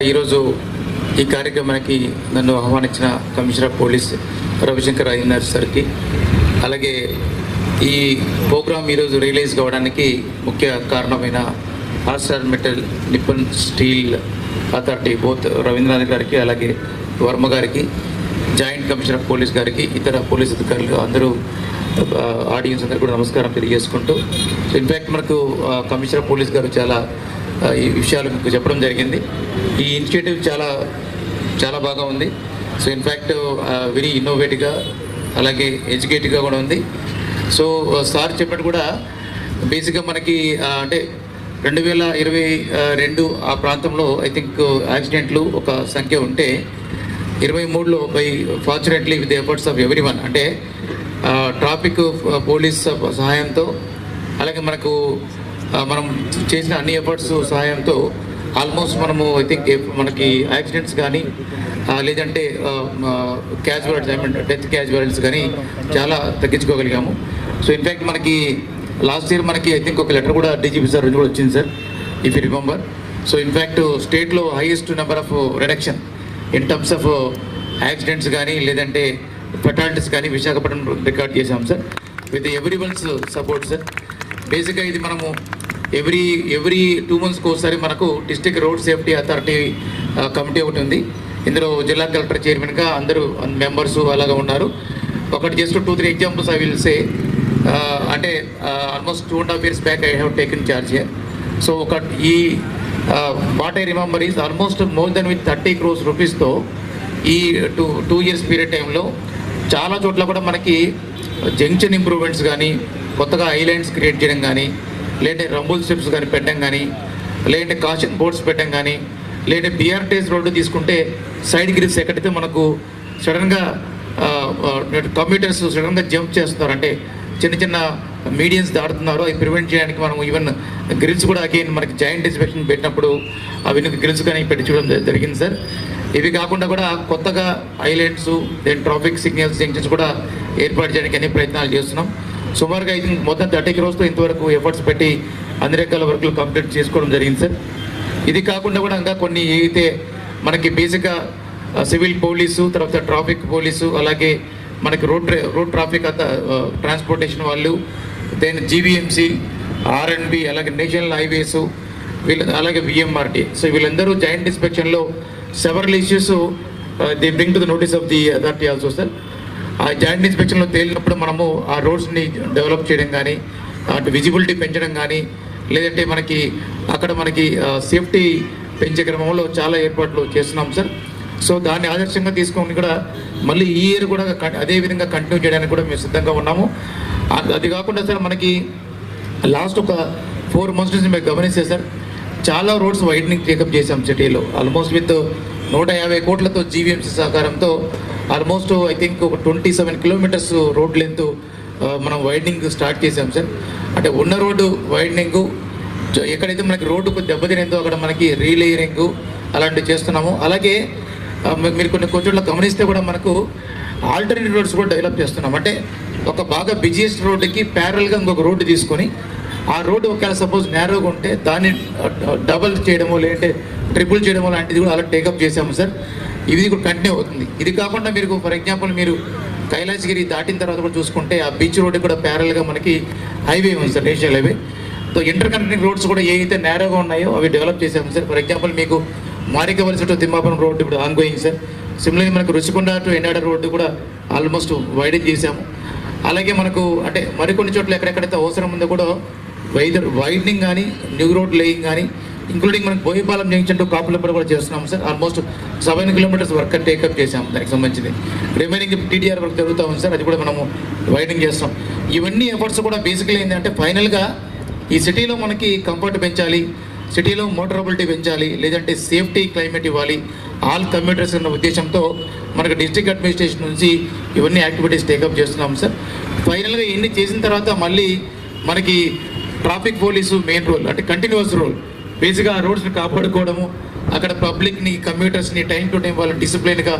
ఈరోజు ఈ కార్యక్రమానికి నన్ను ఆహ్వానించిన కమిషనర్ పోలీస్ రవిశంకర్ అయ్యనార్ సార్కి. అలాగే ఈ ప్రోగ్రాం ఈరోజు రిలీజ్ కావడానికి ముఖ్య కారణమైన Arcelor Mittal Nippon Steel authority both Rabindranath గారికి అలాగే వర్మ గారికి జాయింట్ కమిషనర్ ఆఫ్ పోలీస్ గారికి ఇతర పోలీస్ అధికారులు అందరూ ఆడియన్స్ అందరికీ కూడా నమస్కారం తెలియజేసుకుంటూ ఇన్ఫ్యాక్ట్ మనకు కమిషనర్ పోలీస్ గారు చాలా ఈ విషయాలు మీకు చెప్పడం జరిగింది. ఈ ఇనిషియేటివ్ చాలా చాలా బాగా ఉంది. సో ఇన్ఫ్యాక్ట్ వెరీ ఇన్నోవేటివ్గా అలాగే ఎడ్యుకేటివ్గా కూడా ఉంది. సో సార్ చెప్పినట్టు కూడా బేసిక్గా మనకి అంటే రెండు వేల ఇరవై రెండు ఆ ప్రాంతంలో ఐ థింక్ యాక్సిడెంట్లు ఒక సంఖ్య ఉంటే ఇరవై మూడులో by fortunately with efforts of every one అంటే ట్రాఫిక్ పోలీస్ సహాయంతో అలాగే మనకు మనం చేసిన అన్ని ఎఫర్ట్స్ సహాయంతో ఆల్మోస్ట్ మనము ఐ థింక్ మనకి యాక్సిడెంట్స్ కానీ లేదంటే casualties I mean death casualties కానీ చాలా తగ్గించుకోగలిగాము. సో ఇన్ఫ్యాక్ట్ మనకి లాస్ట్ ఇయర్ మనకి ఐ థింక్ ఒక లెటర్ కూడా డీజీపీ సార్ నుంచి కూడా వచ్చింది sir if you remember so in fact స్టేట్లో highest number of reduction in terms of accidents కానీ లేదంటే ఫెటాలిటీస్ కానీ విశాఖపట్నం రికార్డ్ చేశాం sir with every one's support sir బేసిక్గా ఇది మనము ఎవ్రీ ఎవ్రీ టూ మంత్స్కి ఒకసారి మనకు district road safety authority committee ఒకటి ఉంది. ఇందులో జిల్లా కలెక్టర్ చైర్మన్గా అందరూ మెంబర్స్ అలాగా ఉన్నారు. ఒకటి just two three examples I will say అంటే almost two and half years back I have taken charge so ఒక ఈ what I remember is almost more than with thirty crores రూపీస్తో ఈ టూ టూ ఇయర్స్ పీరియడ్ టైంలో చాలా చోట్ల కూడా మనకి junction improvements కానీ కొత్తగా ఐలాండ్స్ క్రియేట్ చేయడం కానీ లేదంటే రంబుల్ స్ట్రిప్స్ కానీ పెట్టడం కానీ లేదంటే కాషన్ బోర్డ్స్ పెట్టడం కానీ లేదంటే బిఆర్టీఎస్ రోడ్డు తీసుకుంటే సైడ్ గ్రిప్స్ ఎక్కడైతే మనకు సడన్గా కంప్యూటర్స్ సడన్గా జంప్ చేస్తున్నారు అంటే చిన్న చిన్న మీడియన్స్ దాడుతున్నారు అవి ప్రివెంట్ చేయడానికి మనం ఈవెన్ గ్రిల్స్ కూడా అగైన్ మనకి జాయింట్ ఇన్స్పెక్షన్ పెట్టినప్పుడు అవి గ్రిల్స్ కానీ పెట్టి చూడడం జరిగింది సార్. ఇవి కాకుండా కూడా కొత్తగా islands then traffic signals junctions కూడా ఏర్పాటు చేయడానికి అన్ని ప్రయత్నాలు చేస్తున్నాం. సుమారుగా ఇది మొత్తం థర్టీ క్రోస్తో ఇంతవరకు ఎఫర్ట్స్ పెట్టి అన్ని రకాల వర్క్లు కంప్లీట్ చేసుకోవడం జరిగింది సార్. ఇది కాకుండా కూడా ఇంకా కొన్ని అయితే మనకి బేసిక్గా సివిల్ పోలీసు తర్వాత ట్రాఫిక్ పోలీసు అలాగే మనకి రోడ్ రోడ్ ట్రాఫిక్ అంతా ట్రాన్స్పోర్టేషన్ వాళ్ళు then GVMC R and B అలాగే నేషనల్ హైవేస్ వీళ్ళ అలాగే విఎంఆర్టీ సో వీళ్ళందరూ joint ఇన్స్పెక్షన్లో several issues the bring to the notice of the authority also sir ఆ జాయింట్ ఇన్స్పెక్షన్లో తేలినప్పుడు మనము ఆ రోడ్స్ని డెవలప్ చేయడం కానీ అటు విజిబిలిటీ పెంచడం కానీ లేదంటే మనకి అక్కడ మనకి సేఫ్టీ పెంచే క్రమంలో చాలా ఏర్పాట్లు చేస్తున్నాం సార్ సో దాన్ని ఆదర్శంగా తీసుకొని కూడా మళ్ళీ ఈ ఇయర్ కూడా కం- అదే విధంగా కంటిన్యూ చేయడానికి కూడా మేము సిద్ధంగా ఉన్నాము. అది కాకుండా సార్ మనకి లాస్ట్ ఒక ఫోర్ మంత్స్ నుంచి మేము గమనిస్తే సార్ చాలా రోడ్స్ వైడనింగ్ టేకప్ చేశాం సిటీలో. ఆల్మోస్ట్ విత్ నూట యాభై కోట్లతో జీవీఎంసీ సహకారంతో ఆల్మోస్ట్ ఐ థింక్ ఒక twenty seven kilometres road length మనం వైడనింగ్ స్టార్ట్ చేశాం సార్. అంటే ఉన్న రోడ్డు వైడనింగ్ ఎక్కడైతే మనకి రోడ్డుకు దెబ్బతినేందో అక్కడ మనకి రీలేయరింగ్ అలాంటివి చేస్తున్నాము. అలాగే మీరు కొన్ని కొన్ని చోట్ల గమనిస్తే కూడా మనకు ఆల్టర్నేటివ్ రోడ్స్ కూడా డెవలప్ చేస్తున్నాం. అంటే ఒక బాగా బిజియెస్ట్ రోడ్డుకి ప్యారల్గా ఇంకొక రోడ్డు తీసుకొని ఆ రోడ్డు ఒకవేళ సపోజ్ నేరోగా ఉంటే దాన్ని డబల్ చేయడము లేదంటే ట్రిపుల్ చేయడము లాంటిది కూడా అలా టేకప్ చేసాము సార్. ఇది కూడా కంటిన్యూ అవుతుంది. ఇది కాకుండా మీరు ఫర్ ఎగ్జాంపుల్ మీరు కైలాసగిరి దాటిన తర్వాత కూడా చూసుకుంటే ఆ బీచ్ రోడ్డు కూడా ప్యారల్గా మనకి హైవే ఉంది sir national highway so inter connecting roads కూడా ఏవైతే నేరోగా ఉన్నాయో అవి డెవలప్ చేసాము సార్. ఫర్ ఎగ్జాంపుల్ మీకు మారికవలసి టు తిమ్మాపురం రోడ్డు ఇప్పుడు ఆన్గోయింగ్ సార్. సిమిలర్గా మనకు రుచికొండ టు ఎన్ఆడ రోడ్డు కూడా ఆల్మోస్ట్ వైడెన్ చేసాము అలాగే మనకు అంటే మరికొన్ని చోట్ల ఎక్కడెక్కడైతే అవసరం ఉందో కూడా వైదర్ వైడనింగ్ కానీ న్యూ రోడ్ లేయింగ్ కానీ ఇంక్లూడింగ్ మనకు బోయిపాలెం జంక్షన్ టు కాపులపల్లి కూడా చేస్తున్నాం sir. Almost seven kilometres work take up చేసాం దానికి సంబంధించింది. రిమైనింగ్ టీడీఆర్ వర్క్ జరుగుతూ ఉంది సార్. అది కూడా మనము వైడింగ్ చేస్తాం. ఇవన్నీ ఎఫర్ట్స్ కూడా బేసిక్లీ ఏంటంటే ఫైనల్గా ఈ సిటీలో మనకి కంఫర్ట్ పెంచాలి సిటీలో మోటరబిలిటీ పెంచాలి లేదంటే సేఫ్టీ క్లైమేట్ ఇవ్వాలి. ఆల్ కమ్యూటర్స్ అన్న ఉద్దేశంతో మనకు డిస్ట్రిక్ట్ అడ్మినిస్ట్రేషన్ నుంచి ఇవన్నీ యాక్టివిటీస్ టేకప్ చేస్తున్నాం సార్ ఫైనల్గా ఇవన్నీ చేసిన తర్వాత మళ్ళీ మనకి ట్రాఫిక్ పోలీసు మెయిన్ రోల్ అంటే కంటిన్యూస్ రోల్ బేసిక్గా ఆ రోడ్స్ని కాపాడుకోవడము అక్కడ పబ్లిక్ని కమ్యూటర్స్ని టైం టు టైం వాళ్ళు డిసిప్లిన్గా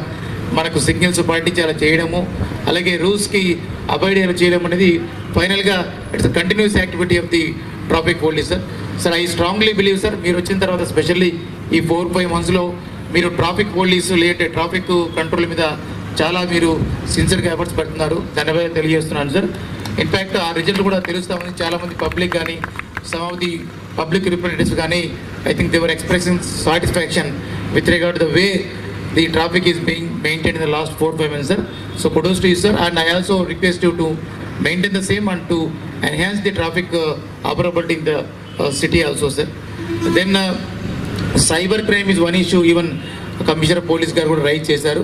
మనకు సిగ్నల్స్ పాటించి అలా చేయడము అలాగే రూల్స్కి అబైడ్ అలా చేయడం అనేది ఫైనల్గా it's continuous activity of the traffic police sir sir I strongly believe sir మీరు వచ్చిన తర్వాత స్పెషల్లీ ఈ ఫోర్ ఫైవ్ మంత్స్లో మీరు ట్రాఫిక్ పోలీసు లేదంటే ట్రాఫిక్ కంట్రోల్ మీద చాలా మీరు సిన్సియర్గా ఎఫర్ట్స్ పెడుతున్నారు. దానిపై తెలియజేస్తున్నాను సార్ ఇన్ఫ్యాక్ట్ ఆ రిజల్ట్ కూడా తెలుస్తామని చాలామంది పబ్లిక్ కానీ some of the public representatives కానీ I think they're expressing satisfaction with regard the way the traffic is being maintain in the last four five months sir so produce to you sir and I also request you to maintain the same and to enhance the traffic operability in the city also sir then cyber crime is one issue even commissioner police గారు కూడా raise చేశారు.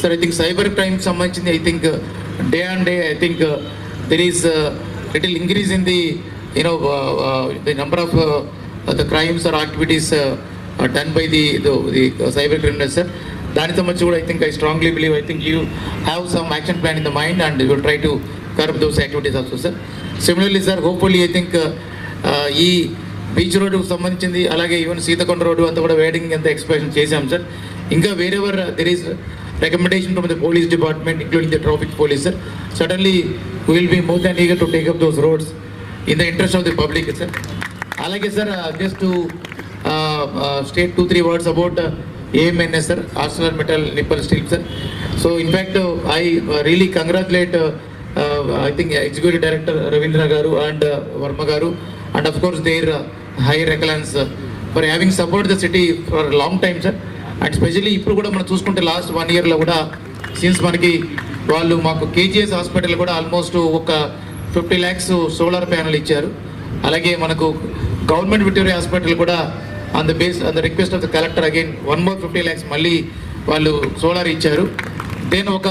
Sir I think cyber crime సంబంధించింది I think day and day I think there is little increase in the you know the number of the crimes or activities done by the the cyber criminals sir దానికి సంబంధించి కూడా I think I strongly believe I think you have some action plan in the mind and you try to curb those activities also sir similarly sir hopefully I think ఈ beach రోడ్డుకు సంబంధించింది అలాగే even Seethakonda road అంతా కూడా wading అంతా expression చేశాం sir ఇంకా wherever there is recommendation from the police department including the traffic police sir suddenly we will be more eager to to take up those roads in the interest of the public, అలాగే sir just to state two three words about AMNS sir Arcelor Mittal Nippon steel sir so in fact I really congratulate I think executive director Ravindra garu and Varma garu and of course there high excellence for having support the city for long time sir and specially ఇప్పుడు కూడా మనం చూసుకుంటే last one ఇయర్లో కూడా since మనకి వాళ్ళు మాకు KGS hospital కూడా ఆల్మోస్ట్ ఒక ఫిఫ్టీ ల్యాక్స్ సోలార్ ప్యానల్ ఇచ్చారు. అలాగే మనకు గవర్నమెంట్ విక్టోరియా హాస్పిటల్ కూడా on the base on the request of the collector again one more fifty lakhs మళ్ళీ వాళ్ళు సోలార్ ఇచ్చారు. దెన్ ఒక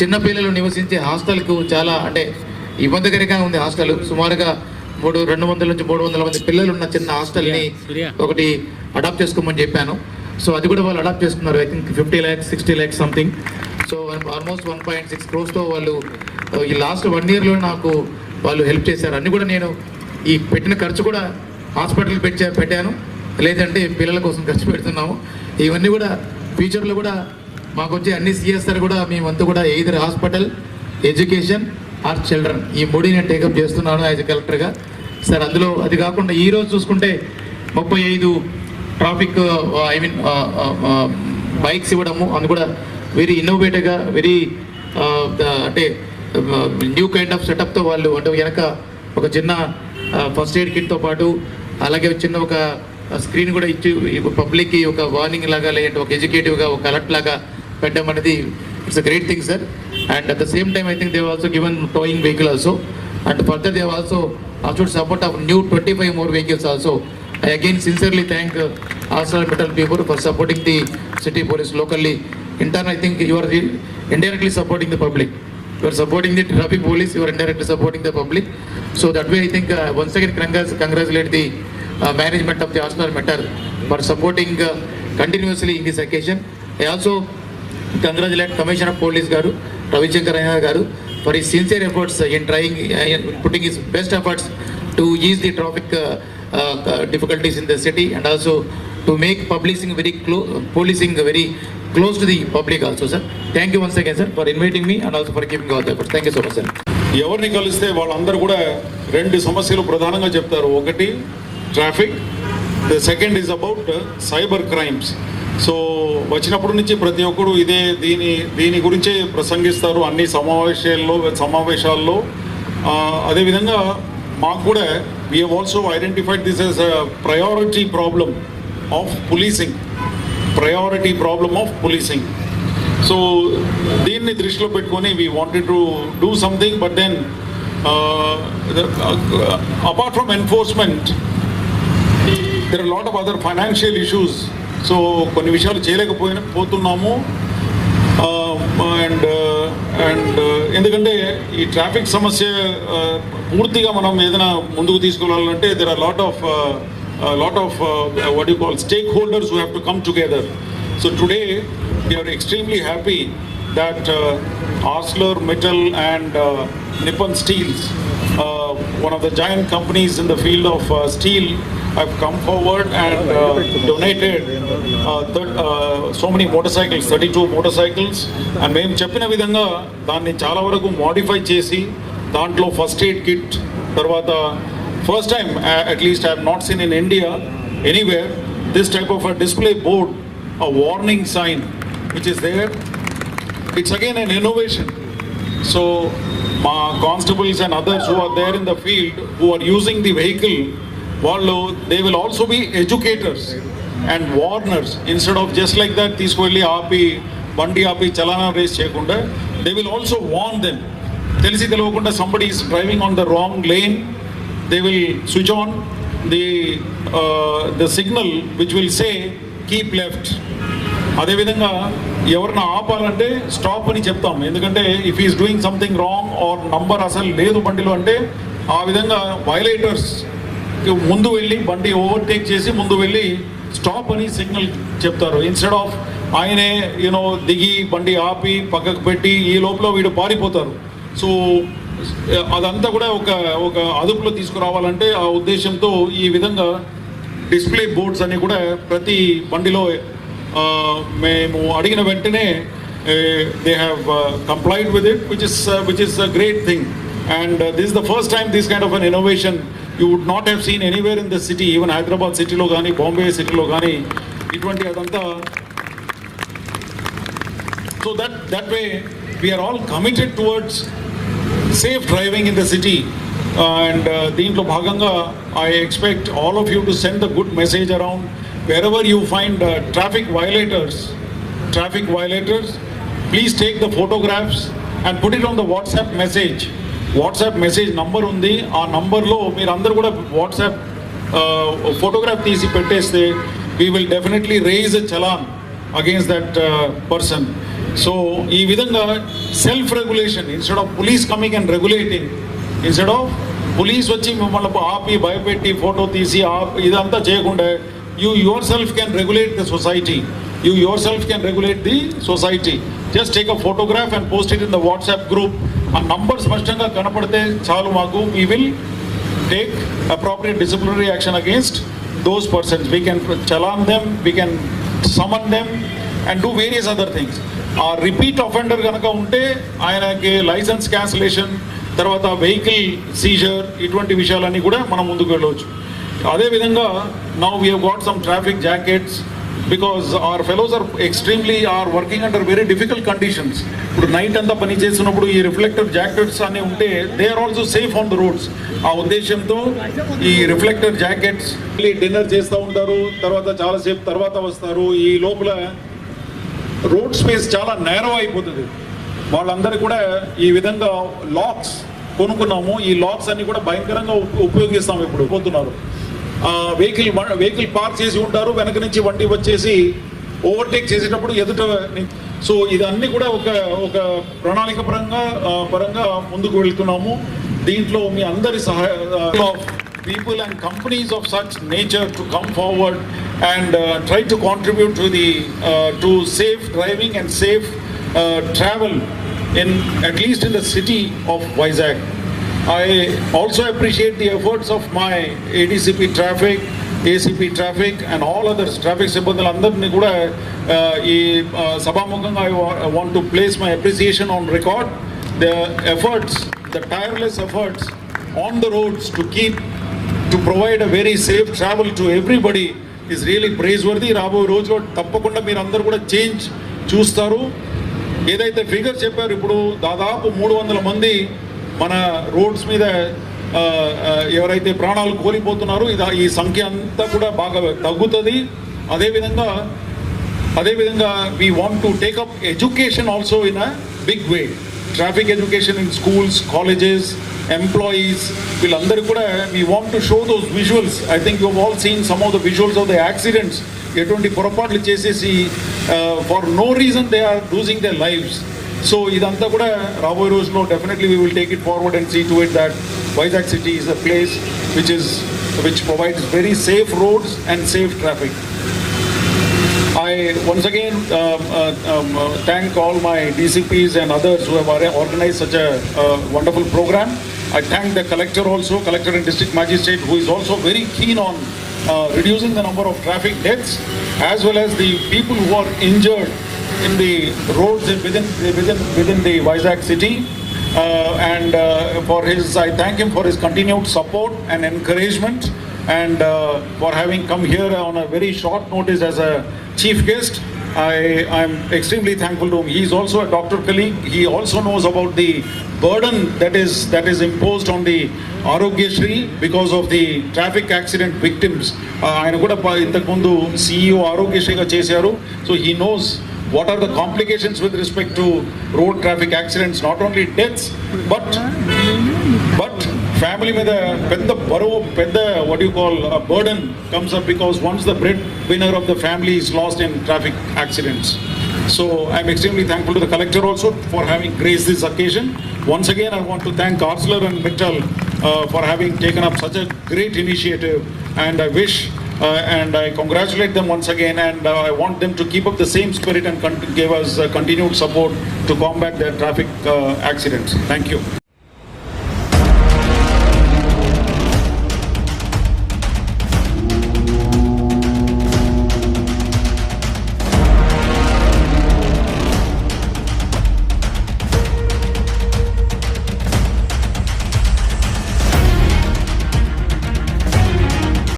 చిన్న పిల్లలు నివసించే హాస్టల్కు చాలా అంటే ఇబ్బందికరంగా ఉంది హాస్టల్. సుమారుగా మూడు రెండు వందల నుంచి మూడు వందల మంది పిల్లలు ఉన్న చిన్న హాస్టల్ని ఒకటి అడాప్ట్ చేసుకోమని చెప్పాను. సో అది కూడా వాళ్ళు అడాప్ట్ చేసుకున్నారు I think fifty lakhs sixty lakhs something so almost one point six క్రోస్తో వాళ్ళు uh, ఈ లాస్ట్ వన్ ఇయర్లో నాకు వాళ్ళు హెల్ప్ చేశారు. అన్ని కూడా నేను ఈ పెట్టిన ఖర్చు కూడా హాస్పిటల్ పెట్టా పెట్టాను. లేదంటే పిల్లల కోసం ఖర్చు పెడుతున్నాము. ఇవన్నీ కూడా ఫ్యూచర్లో కూడా మాకు వచ్చే అన్ని సిఎస్ఆర్ కూడా మేమంతా కూడా either hospital education or children ఈ మూడు నేను టేకప్ చేస్తున్నాను యాజ్ కలెక్టర్గా సార్ అందులో అది కాకుండా ఈ రోజు చూసుకుంటే ముప్పై ఐదు ట్రాఫిక్ ఐ మీన్ బైక్స్ ఇవ్వడము అది కూడా వెరీ ఇన్నోవేటివ్గా వెరీ అంటే న్యూ కైండ్ ఆఫ్ సెటప్తో వాళ్ళు అంటే వెనక ఒక చిన్న ఫస్ట్ ఎయిడ్ కిట్తో పాటు అలాగే చిన్న ఒక స్క్రీన్ కూడా ఇచ్చి పబ్లిక్కి ఒక వార్నింగ్ లాగా లేదంటే ఒక ఎడ్యుకేటివ్గా ఒక అలర్ట్ లాగా పెట్టడం అనేది it's a great thing sir and at the same time I think they've also given towing vehicle also and further they've also also support of new twenty five more vehicles also I again sincerely thank uh, Arsenal Metal people for supporting the city police locally. In turn, I think you are re- indirectly supporting the public. You are supporting the traffic police, you are indirectly supporting the public. So that way, I think uh, once again congrat- congratulate the uh, management of the Arsenal Metal for supporting uh, continuously in this occasion. I also congratulate Commissioner of Police Garu, Ravichankar Ayya Garu, for his sincere efforts in trying, uh, putting his best efforts to ease the traffic uh, uh, difficulties in the city and also to make policing very close, policing very close to the public also, sir. Thank you once again, sir, for inviting me and also for giving all the efforts. Thank you so much, sir. ఎవరిని కలిస్తే వాళ్ళందరూ కూడా రెండు సమస్యలు ప్రధానంగా చెప్తారు ఒకటి traffic the second is about cyber crimes so వచ్చినప్పటి నుంచి ప్రతి ఒక్కరు ఇదే దీని దీని గురించే ప్రసంగిస్తారు అన్ని సమావేశాల్లో సమావేశాల్లో. అదేవిధంగా మాకు కూడా we have also identified this as priority problem of policing priority problem of policing so దీన్ని దృష్టిలో పెట్టుకొని we wanted to do something but then apart from enforcement there lot of other financial issues so కొన్ని విషయాలు చేయలేకపోయినా పోతున్నాము. And and ఎందుకంటే ఈ traffic సమస్య పూర్తిగా మనం ఏదైనా ముందుకు తీసుకోవాలంటే there are lot of lot of what you call stakeholders who have to come together so today we are extremely happy that Arcelor Mittal and Nippon steels one of the joint companies in the field of steel have come forward and uh, donated uh, thir- uh, so many motorcycles, 32 motorcycles. And మేము చెప్పిన విధంగా దాన్ని చాలా వరకు modify చేసి దాంట్లో first aid kit తర్వాత first time at least I have not seen in India anywhere this type of a display board a warning sign which is there it's again an innovation so మా constables and others who are there in the field who are using the vehicle వాళ్ళు they will also be educators and warners instead of just like that తీసుకువెళ్ళి ఆపి బండి ఆపి చలానా raise చేయకుండా they will also warn them తెలిసి తెలియకుండా somebody is driving on the wrong lane they will switch on the the signal which will say keep left అదేవిధంగా ఎవరిని ఆపాలంటే స్టాప్ అని చెప్తాం. ఎందుకంటే if is doing something wrong or number అసలు లేదు బండిలో అంటే ఆ విధంగా వైలేటర్స్ ముందు వెళ్ళి బండి ఓవర్టేక్ చేసి ముందు వెళ్ళి స్టాప్ అని సిగ్నల్ చెప్తారు. ఇన్స్టెడ్ ఆఫ్ ఆయనే యూనో దిగి బండి ఆపి పక్కకు పెట్టి ఈ లోపల వీడు పారిపోతారు. సో అదంతా కూడా ఒక ఒక అదుపులో తీసుకురావాలంటే ఆ ఉద్దేశంతో ఈ విధంగా డిస్ప్లే బోర్డ్స్ అన్ని కూడా ప్రతి బండిలో మేము అడిగిన వెంటనే they have complaint with it which is which is a great thing and this is the first time this kind of an innovation you would not have seen anywhere in the city even Hyderabad సిటీలో కానీ బాంబే సిటీలో కానీ ఇటువంటి అదంతా so that that way we are all committed towards safe driving in the city and దీంట్లో భాగంగా I expect all of you to send the good message around wherever you find traffic violators traffic violators please take the photographs and put it on the WhatsApp message WhatsApp message number ఉంది. ఆ నంబర్లో మీరందరూ కూడా WhatsApp photograph తీసి పెట్టేస్తే we will definitely raise a challan against that person so ఈ విధంగా self regulation instead of police coming and regulating instead of police వచ్చి మిమ్మల్ని ఆపి భయపెట్టి ఫోటో తీసి ఆపి ఇదంతా చేయకుండా you your self can regulate the society you your self can regulate the society just take a photograph and post it in the WhatsApp group ఆ number స్పష్టంగా కనపడితే చాలు మాకు. We will take appropriate disciplinary action against those persons we can challan them we can summon them and do various other things ఆ repeat offender కనుక ఉంటే ఆయనకి licence cancellation తర్వాత వెహికల్ సీజర్ ఇటువంటి విషయాలన్నీ కూడా మనం ముందుకు వెళ్ళవచ్చు. అదేవిధంగా now we got some traffic jackets because our fellows are extremely are working under very difficult conditions ఇప్పుడు నైట్ అంతా పని చేస్తున్నప్పుడు ఈ రిఫ్లెక్టర్ జాకెట్స్ అన్ని ఉంటే they are also safe on the roads ఆ ఉద్దేశంతో ఈ రిఫ్లెక్టర్ జాకెట్స్ డిన్నర్ చేస్తూ ఉంటారు తర్వాత చాలాసేపు తర్వాత వస్తారు. ఈ లోపల రోడ్ స్పేస్ చాలా నేరో అయిపోతుంది. వాళ్ళందరూ కూడా ఈ విధంగా లాక్స్ కొనుక్కున్నాము. ఈ లాక్స్ అన్ని కూడా భయంకరంగా ఉపయోగిస్తాము ఇప్పుడు పోతున్నారు. వెహికల్ వెహికల్ పార్క్ చేసి ఉంటారు వెనక నుంచి వండి వచ్చేసి ఓవర్టేక్ చేసేటప్పుడు ఎదుట సో ఇదన్నీ కూడా ఒక ఒక ప్రణాళిక పరంగా పరంగా ముందుకు వెళ్తున్నాము. దీంట్లో మీ అందరి సహాయ people and companies of such nature to come forward and try to contribute to the to safe driving and safe travel in at least in the city of Vizag I also appreciate the efforts of my ADCP traffic, ACP traffic and all others traffic సిబ్బందులు అందరినీ కూడా ఈ సభాముఖంగా I want to place my appreciation on record the efforts the tireless efforts on the roads to keep to provide a very safe travel to everybody is really praiseworthy రాబోయే రోజు తప్పకుండా మీరు అందరు కూడా చేంజ్ చూస్తారు ఏదైతే ఫిగర్ చెప్పారు ఇప్పుడు దాదాపు మూడు వందల మంది మన రోడ్స్ మీద ఎవరైతే ప్రాణాలు కోల్పోతున్నారో ఇది ఈ సంఖ్య అంతా కూడా బాగా తగ్గుతుంది. అదేవిధంగా అదేవిధంగా we want to take up education also in a big way traffic education in schools colleges employees వీళ్ళందరూ కూడా we want to show those visuals I think you all seen some of the visuals of the accidents ఎటువంటి పొరపాట్లు చేసేసి for no reason they are losing the lifes so ఇదంతా కూడా రాబోయే రోజుల్లో definitely we will take it forward and see to it that Vizag city is a place which is which provides very safe roads and safe traffic I once again um, uh, um, uh, thank all my DCPs and others who have or- organized such a uh, wonderful program. I thank the collector also, collector and district magistrate, who is also very keen on uh, reducing the number of traffic deaths as well as the people who are injured in the roads in- within, within, within the Vizag city. Uh, and uh, for his, I thank him for his continued support and encouragement and uh, for having come here on a very short notice as a chief guest. I, I'm extremely thankful to him. He's also a doctor colleague. He also knows about the burden that is, that is imposed on the Arogyashri because of the traffic accident victims. Uh, ఆయన కూడా ప- ఇంతకుముందు CEO ఆరోగ్యశ్రీగా చేశారు so he knows what are the complications with respect to road traffic accidents, not only deaths, but but family with the pedda burrow, what you call a burden comes up because once the breadwinner of the family is lost in traffic accidents. So I'm extremely thankful to the collector also for having graced this occasion. Once again, I want to thank Arcelor and Mittal uh, for having taken up such a great initiative and I wish and I congratulate them once again, and uh, I want them to keep up the same spirit and give us uh, continued support to combat their traffic uh, accidents. Thank you.